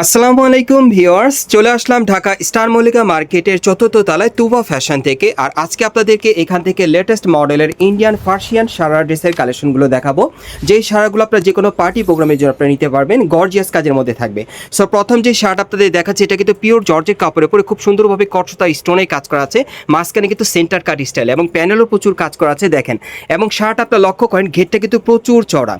আসসালামু আলাইকুম ভিউয়ার্স, চলে আসলাম ঢাকা স্টার মল্লিকা মার্কেটের চতুর্থ তলায় তুবা ফ্যাশন থেকে। আর আজকে আপনাদেরকে এখান থেকে লেটেস্ট মডেলের ইন্ডিয়ান ফার্সিয়ান সারা ড্রেসের কালেকশনগুলো দেখাবো। যেই সারাগুলো আপনারা যে কোনো পার্টি প্রোগ্রামের জন্য আপনারা নিতে পারবেন গর্জিয়াস কাজের মধ্যে থাকবে। সো প্রথম যে শার্ট আপনাদের দেখাচ্ছি, এটা কিন্তু পিওর জর্জের কাপড়ের উপরে খুব সুন্দরভাবে কটসতা স্টোনে কাজ করা আছে। মাঝখানে কিন্তু সেন্টার কাট স্টাইল এবং প্যানেলও প্রচুর কাজ করা আছে, দেখেন। এবং শার্ট আপনারা লক্ষ্য করেন, ঘেরটা কিন্তু প্রচুর চড়া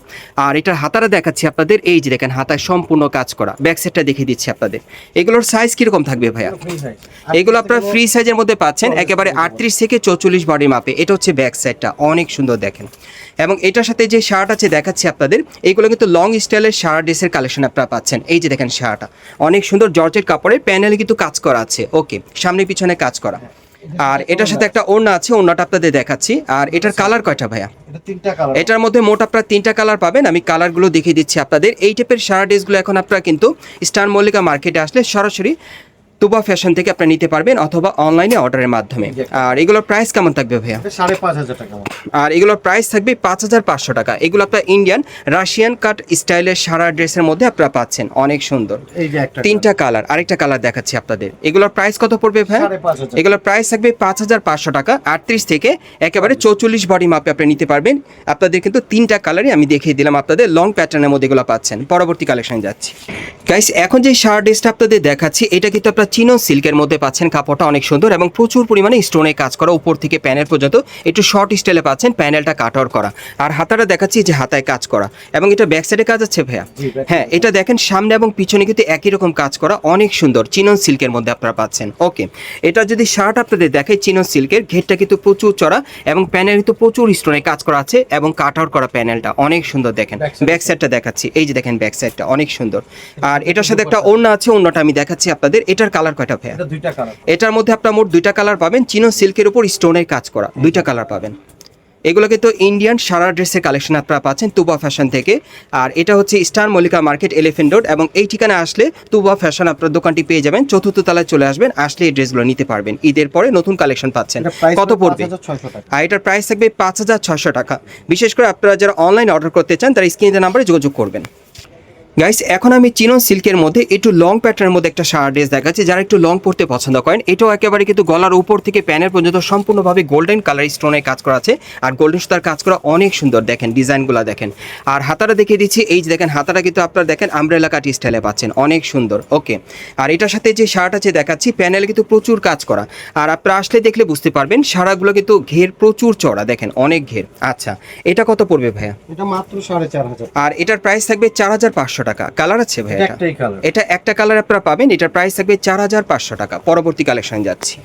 আর এটার হাতারা দেখাচ্ছি আপনাদের, এই যে দেখেন, হাতায় সম্পূর্ণ কাজ করা। ব্যাক সাইডটা দেখিয়ে দিচ্ছি আপনাদের। এগুলোর সাইজ কীরকম থাকবে ভাইয়া? এগুলো আপনারা ফ্রি সাইজের মধ্যে পাচ্ছেন একেবারে আটত্রিশ থেকে চৌচল্লিশ বডি মাপে এটা হচ্ছে ব্যাক সাইডটা অনেক সুন্দর দেখেন। এবং এটার সাথে যে শার্ট আছে দেখাচ্ছি আপনাদের এইগুলো কিন্তু লং স্টাইলের শার্ট ড্রেসের কালেকশন আপনারা পাচ্ছেন। এই যে দেখেন শার্টটা অনেক সুন্দর জর্জের কাপড়ের প্যানেলে কিন্তু কাজ করা আছে। ওকে সামনে পিছনে কাজ করা। আর এটার সাথে একটা ওড়না আছে ওড়নাটা আপনাদের দেখাচ্ছি। আর এটার কালার কয়টা ভাইয়া? এটার মধ্যে মোট আপনারা তিনটা কালার পাবেন আমি কালারগুলো দেখিয়ে দিচ্ছি আপনাদের। এই টাইপের সারা ড্রেসগুলো এখন আপনারা কিন্তু স্টার মল্লিকা মার্কেটে আসলে সরাসরি তুবা ফ্যাশন থেকে আপনি নিতে পারবেন অথবা অনলাইনে অর্ডারের মাধ্যমে। আর এগুলোর প্রাইস কেমন থাকবে ভাইয়া? সাড়ে পাঁচ হাজার টাকা। আর এগুলোর প্রাইস থাকবে পাঁচ হাজার পাঁচশো টাকা। এগুলো আপনার ইন্ডিয়ান রাশিয়ান কাট স্টাইলের সারা ড্রেসের মধ্যে আপনারা পাচ্ছেন। অনেক সুন্দর। এই যে একটা তিনটা কালার আরেকটা কালার দেখাচ্ছি আপনাদের। এগুলোর প্রাইস কত পড়বে ভাই। এগুলোর প্রাইস থাকবে পাঁচ হাজার পাঁচশো টাকা। আটত্রিশ থেকে একেবারে চৌচল্লিশ বডি মাপে আপনি নিতে পারবেন। আপনাদের কিন্তু তিনটা কালারই আমি দেখিয়ে দিলাম আপনাদের। লং প্যাটার্নের মধ্যে এগুলো পাচ্ছেন। পরবর্তী কালেকশন যাচ্ছি। গাইস এখন যে শার্ট ড্রেসটা আপনাদের দেখাচ্ছি এটা কিন্তু আপনার চিনো সিল্কের মধ্যে পাচ্ছেন কাপড়টা অনেক সুন্দর এবং প্রচুর পরিমাণে স্টোনে কাজ করা উপর থেকে প্যানেল পর্যন্ত একটু শর্ট স্টাইলে পাচ্ছেন প্যানেলটা কাটর করা। আর হাতাটা দেখাচ্ছি যে হাতায় কাজ করা এবং এটা ব্যাক সাইডে কাজ আছে ভাইয়া? হ্যাঁ এটা দেখেন সামনে এবং পিছনে কিন্তু একই রকম কাজ করা অনেক সুন্দর চিনন সিল্কের মধ্যে আপনারা পাচ্ছেন। ওকে এটা যদি শার্ট আপনাদের দেখে চিনন সিল্কের ঘেরটা কিন্তু প্রচুর চড়া এবং প্যানেল কিন্তু প্রচুর স্টোনে কাজ করা আছে এবং কাট আউট করা প্যানেলটা অনেক সুন্দর দেখেন। ব্যাক সাইডটা দেখাচ্ছি এই যে দেখেন ব্যাক সাইডটা অনেক সুন্দর। আর এটার সাথে একটা ওড়না আছে ওড়নাটা আমি দেখাচ্ছি আপনাদের এটার কালার কয়টা ভাইয়া? এটা দুইটা কালার এটার মধ্যে আপনার মোট দুইটা কালার পাবেন চিনো সিল্কের উপর স্টোনের কাজ করা দুইটা কালার পাবেন। এগুলো কিন্তু ইন্ডিয়ান সারা ড্রেসের কালেকশন আপনারা পাচ্ছেন তুবা ফ্যাশন থেকে। আর এটা হচ্ছে star Mallika market elephant road এবং এই ঠিকানা আসলে তুবা ফ্যাশন আপনার দোকানটি পেয়ে যাবেন। চতুর্থ তলায় চলে আসবেন আসলে এই ড্রেসগুলো নিতে পারবেন। ঈদের পরে নতুন কালেকশন পাচ্ছেন। কত পড়বে? আর এটার প্রাইস থাকবে পাঁচ হাজার ছশো টাকা। বিশেষ করে আপনারা যারা অনলাইন অর্ডার করতে চান তারা স্ক্রিনের নাম্বারে যোগাযোগ করবেন। গাইস এখন আমি চিনন সিল্কের মধ্যে একটু লং প্যাটার্নের মধ্যে একটা শার্ট ড্রেস দেখাচ্ছি যারা একটু লং পড়তে পছন্দ করেন। এটাও একেবারে কিন্তু গলার উপর থেকে প্যানের পর্যন্ত সম্পূর্ণভাবে গোল্ডেন কালার স্টোনের কাজ করা আছে। আর গোল্ডেন সুতার কাজ করা অনেক সুন্দর দেখেন ডিজাইনগুলো দেখেন। আর হাতাটা দেখিয়ে দিচ্ছি এই যে দেখেন হাতাটা কিন্তু আপনারা দেখেন আমব্রেলা কাট স্টাইলে পাচ্ছেন অনেক সুন্দর ওকে আর এটার সাথে যে শার্ট আছে দেখাচ্ছি প্যানেলে কিন্তু প্রচুর কাজ করা। আর আপনারা আসলে দেখলে বুঝতে পারবেন সারাগুলো কিন্তু ঘের প্রচুর চড়া দেখেন অনেক ঘের। আচ্ছা এটা কত পড়বে ভাইয়া? এটা মাত্র সাড়ে চার হাজার। আর এটার প্রাইস থাকবে চার হাজার পাঁচশো টাকা। কালার আছে ভাই এটা? একটা কালার আপনারা পাবেন এটার প্রাইস থাকবে চার হাজার পাঁচশো টাকা। পরবর্তী কালেকশন যাচ্ছি।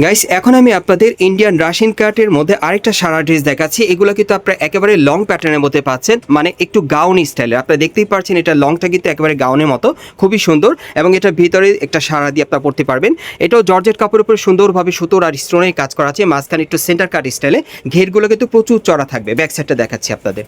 গাইস এখন আমি আপনাদের ইন্ডিয়ান রাশিয়ান কার্টের মধ্যে আরেকটা সারা ড্রেস দেখাচ্ছি। এগুলো কিন্তু আপনারা একেবারে লং প্যাটার্নের মধ্যে পাচ্ছেন মানে একটু গাউন স্টাইলের আপনারা দেখতেই পাচ্ছেন এটা লংটা কিন্তু একেবারে গাউনের মতো খুবই সুন্দর এবং এটা ভিতরে একটা সারা দিয়ে আপনারা পড়তে পারবেন। এটাও জর্জেট কাপড়ের উপরে সুন্দরভাবে সুতোর আর স্টোনের কাজ করা আছে মাঝখানে একটু সেন্টার কাট স্টাইলে ঘেরগুলো কিন্তু প্রচুর চড়া থাকবে ব্যাক সাইডটা দেখাচ্ছি আপনাদের।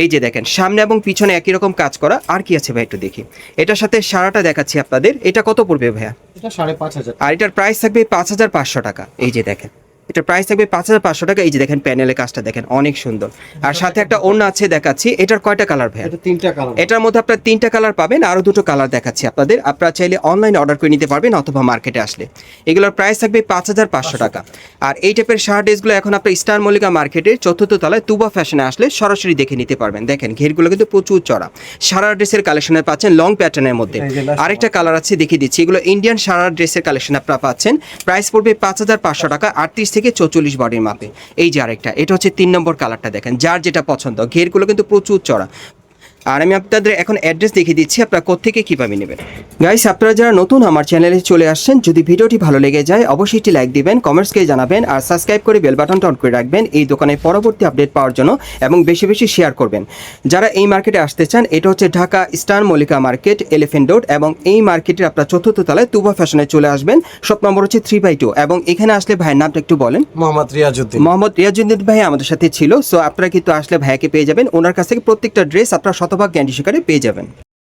এই যে দেখেন সামনে এবং পিছনে একই রকম কাজ করা আর কি আছে ভাই একটু দেখি। এটার সাথে সারাটা দেখাচ্ছি আপনাদের এটা কত পড়বে ভাইয়া? এটা সাড়ে পাঁচ হাজার। আর এটার প্রাইস থাকবে পাঁচ হাজার পাঁচশো টাকা। এই যে দেখেন। এটার প্রাইস থাকবে পাঁচ হাজার পাঁচশো টাকা। এই যে দেখেন প্যানেলের কাজটা দেখেন অনেক সুন্দর। আর সাথে একটা ওড়না আছে দেখাচ্ছি এটার কয়টা কালার এটা তিনটা কালার এটার মধ্যে আপনার তিনটা কালার পাবেন আরও দুটো কালার দেখাচ্ছি আপনাদের। আপনারা চাইলে অনলাইন অর্ডার করে নিতে পারবেন অথবা মার্কেটে আসলে। এগুলোর প্রাইস থাকবে পাঁচ হাজার পাঁচশো টাকা। আর এই টাইপের শার্ট ড্রেসগুলো এখন আপনার স্টার মল্লিকা মার্কেটের চতুর্থ তলায় তুবা ফ্যাশনে আসলে সরাসরি দেখে নিতে পারবেন। দেখেন ঘেরগুলো কিন্তু প্রচুর চড়া। সারা ড্রেসের কালেকশনে পাচ্ছেন লং প্যাটার্নের মধ্যে। আরেকটা কালার আছে দেখিয়ে দিচ্ছি। এগুলো ইন্ডিয়ান সারা ড্রেসের কালেকশন আপনারা পাচ্ছেন। প্রাইস পড়বে পাঁচ হাজার পাঁচশো টাকা আটত্রিশ থেকে চৌচল্লিশ বডির মাপে এই যে আরেকটা, এটা হচ্ছে তিন নম্বর কালারটা দেখেন। যার যেটা পছন্দ, ঘেরগুলো কিন্তু প্রচুর চড়া। আর আমি আপনাদের এখন অ্যাড্রেস দেখিয়ে দিচ্ছি আপনারা কোথেকে কীভাবে নেবেন। গাইস আপনারা যারা নতুন আমার চ্যানেলে চলে আসছেন যদি ভিডিওটি ভালো লেগে যায় অবশ্যই একটি লাইক দিবেন কমেন্টসকে জানাবেন আর সাবস্ক্রাইব করে বেল বাটনটা অন করে রাখবেন এই দোকানের পরবর্তী আপডেট পাওয়ার জন্য এবং বেশি বেশি শেয়ার করবেন। যারা এই মার্কেটে আসতে চান এটা হচ্ছে Dhaka star Mallika market elephant road এবং এই মার্কেটের আপনার চতুর্থ তলায় তুবা ফ্যাশনে চলে আসবেন শপ নম্বর হচ্ছে থ্রি বাই টু এবং এখানে আসলে ভাইয়ের নামটা একটু বলেন। মোহাম্মদ রিয়াজুদ্দিন মোহাম্মদ রিয়াজুদ্দিন ভাই আমাদের সাথে ছিল সো আপনারা কিন্তু আসলে ভাইয়াকে পেয়ে যাবেন ওনার কাছ থেকে প্রত্যেকটা ড্রেস আপনারা শতভাগ ক্যান্ডি শিকারে পেয়ে যাবেন।